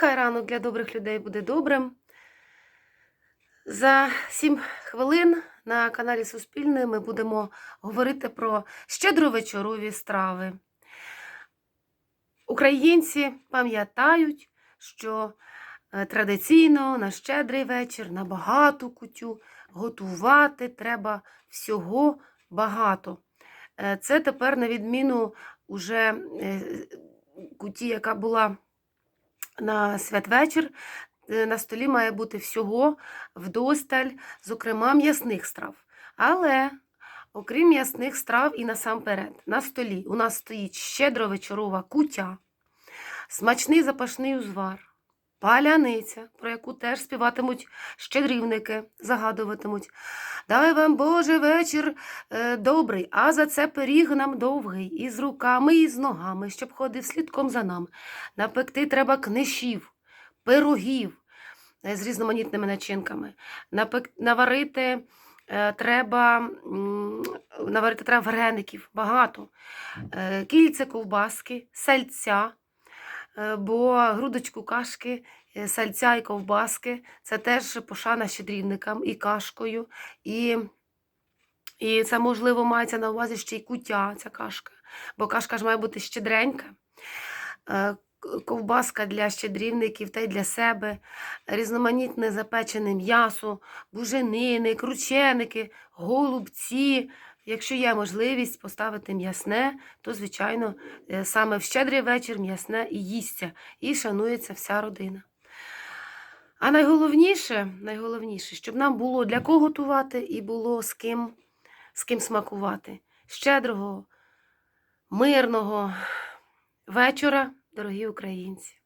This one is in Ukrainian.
Нехай ранок для добрих людей буде добрим. За 7 хвилин на каналі Суспільне ми будемо говорити про щедровечорові страви. Українці пам'ятають, що е, традиційно на щедрий вечір, на багату кутю готувати треба всього багато. Е, Це тепер на відміну уже е, куті, яка була на святвечір. Е, На столі має бути всього вдосталь, зокрема м'ясних страв. Але, окрім м'ясних страв і насамперед, на столі у нас стоїть щедровечорова кутя, смачний запашний узвар, паляниця, про яку теж співатимуть щедрівники, загадуватимуть. Дай вам Боже вечір е, добрий, а за це пиріг нам довгий, і з руками, і з ногами, щоб ходив слідком за нами. Напекти треба книшів, пирогів е, з різноманітними начинками. Напек... Наварити е, треба, м, наварити треба вареників, багато. Е, Кільце ковбаски, сальця, бо грудочку кашки, е, сальця і ковбаски це теж пошана щедрівникам і кашкою. І, і це, можливо, мається на увазі ще й кутя, ця кашка, бо кашка ж має бути щедренька. Е, Ковбаска для щедрівників та й для себе, різноманітне запечене м'ясо, буженини, крученики, голубці. Якщо є можливість поставити м'ясне, то, звичайно, е, саме в щедрий вечір м'ясне і їсться, і шанується вся родина. А найголовніше, найголовніше, щоб нам було для кого готувати і було з ким, з ким смакувати. Щедрого, мирного вечора, дорогі українці.